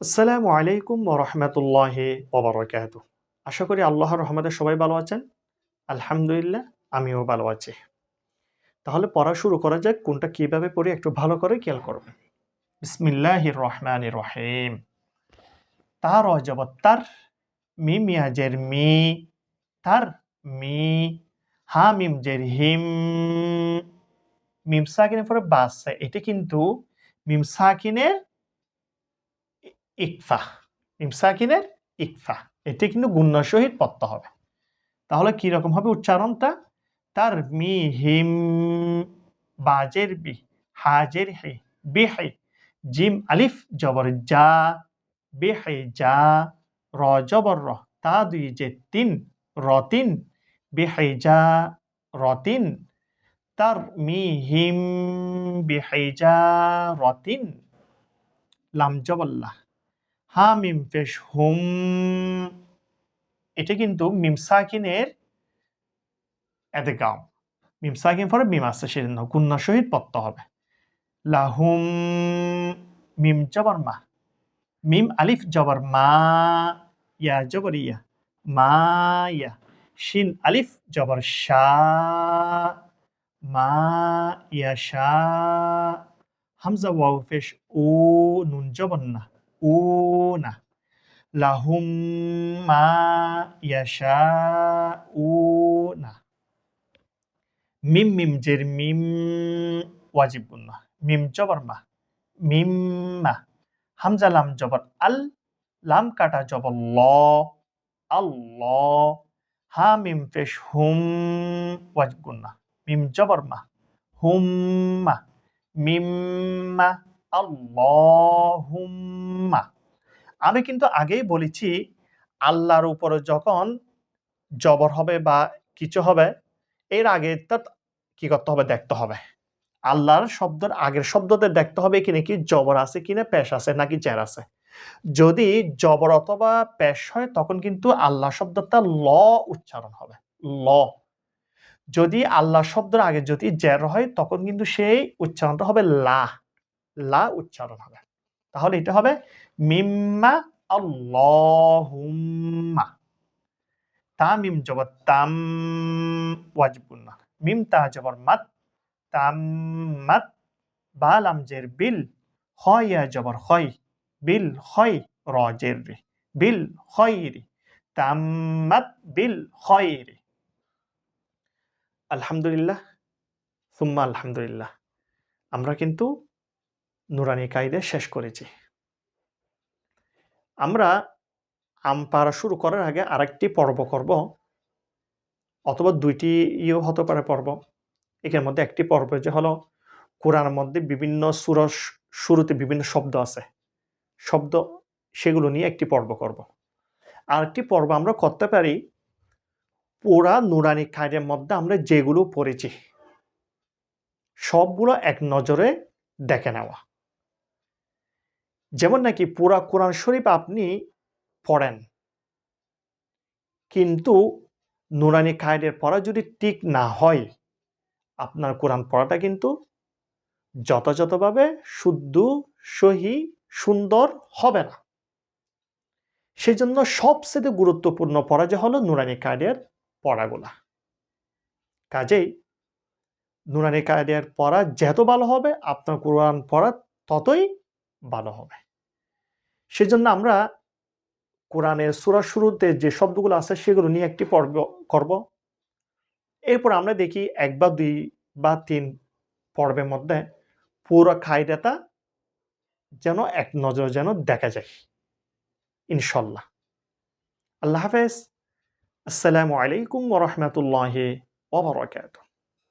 আসসালামু আলাইকুম ওরহমতুল্লাহ ওবরাকাত আশা করি আল্লাহর রহমতে সবাই ভালো আছেন। আলহামদুলিল্লাহ, আমিও ভালো আছি। তাহলে পড়া শুরু করা যাক, কোনটা কীভাবে পড়ি একটু ভালো করে খেয়াল করবেন বিসমিল্লাহ রহমান রহিম। তার অজবত্তার মি মিয়াজের মি, তার মি, হা মিম জের হিম। মিম পরে বাস এটা কিন্তু মিম সাকিনের ইকফা। মিম সাকিনের ইকফা। এটি কিন্তু গুণ্য সহিত পড়তে হবে। তাহলে কি রকম হবে উচ্চারণটা? তার মি, হিম, বাজের বি, হাজের হে, বি হে, জিম, আলিফ, জবর যা বে হে যা র, জবর, র, তা দুই যে তিন রতিন বে হে যা রতিন তার মি, হিম, বে হে যা রতিন লাম জবল্লাহ হা মিম পেশ হুম। এটা কিন্তু মিম সাকিনের এদেগাম মিম সাকিন পরে মিম আসছে সেজন্য গুন্না সহিত পড়তে হবে। লাহুম মিম জবর মা। মিম আলিফ জবর মা। ইয়া জবর ইয়া। মা ইয়া। শিন আলিফ জবর শা। মা ইয়া শা। হামজা ওয়াও পেশ ও নুন জবর না। উনা লাহুম মা ইয়াশাউনা মিম মিম জের মিম ওয়াজিব গুন্না মিম জবর মা মিম মা হামজা লাম জবর আল লাম কাটা জবর ল আল্লাহ হা মিম পেশ হুম ওয়াজিব গুন্না মিম জবর মা হুম্মা মিম্মা আল্লাহুম্মা। আমি কিন্তু আগেই বলেছি, আল্লাহর উপরে যখন জবর হবে বা কিছু হবে, এর আগে তার কি করতে হবে? দেখতে হবে। আল্লাহর শব্দের আগের শব্দতে দেখতে হবে কি জবর আছে কিনা পেশ আছে নাকি জের আছে। যদি জবর অথবা পেশ হয়, তখন কিন্তু আল্লাহ শব্দটা ল উচ্চারণ হবে। ল। যদি আল্লাহ শব্দের আগে যদি জের হয়, তখন কিন্তু সেই উচ্চারণটা হবে লা। লা উচ্চারণ হবে। তাহলে এটা হবে মিম্মা আল্লাহুম্মা। তা মিম জবর তাম ওয়াজিবুন্না মিম তা জবর মাত, তাম মাত বালাম জের বিল, হয়া জবর হয়, বিল হয় র জের রে, বিল খয়রি তাম্মাত বিল খয়রি আলহামদুলিল্লাহ, সুম্মা আলহামদুলিল্লাহ। আমরা কিন্তু নুরানি কায়দে শেষ করেছি। আমরা আম পাড়া শুরু করার আগে আরেকটি পর্ব করব, অথবা দুইটি ইয়েও হতে পারে পর্ব। এখানের মধ্যে একটি পর্ব যে হলো কোরআনের মধ্যে বিভিন্ন সুর শুরুতে বিভিন্ন শব্দ আছে। শব্দ সেগুলো নিয়ে একটি পর্ব করব। আর একটি পর্ব আমরা করতে পারি, পুরা নুরানি কায়দের মধ্যে আমরা যেগুলো পড়েছি, সবগুলো এক নজরে দেখে নেওয়া। যেমন নাকি পুরা কোরআন শরীফ আপনি পড়েন। কিন্তু নুরানি কায়দের পড়া যদি ঠিক না হয়, আপনার কোরআন পড়াটা কিন্তু যথাযথভাবে শুদ্ধ, সহি, সুন্দর হবে না। সেই জন্য সবচেয়ে গুরুত্বপূর্ণ পড়া যে হলো নুরানি কায়দের পড়াগুলা। কাজেই নুরানি কায়দের পড়া যত ভালো হবে, আপনার কোরআন পড়া ততই ভালো হবে। সেজন্য আমরা কোরআনের সুরা শুরুতে যে শব্দগুলো আছে সেগুলো নিয়ে একটি পর্ব করব। এরপর আমরা দেখি এক বা দুই বা তিন পর্বের মধ্যে পুরো খাইডাটা যেন এক নজর যেন দেখা যায়। ইনশাল্লাহ আল্লাহ হাফেজ। আসসালামু আলাইকুম ওরহমতুল্লাহ ওবরাকাতুহ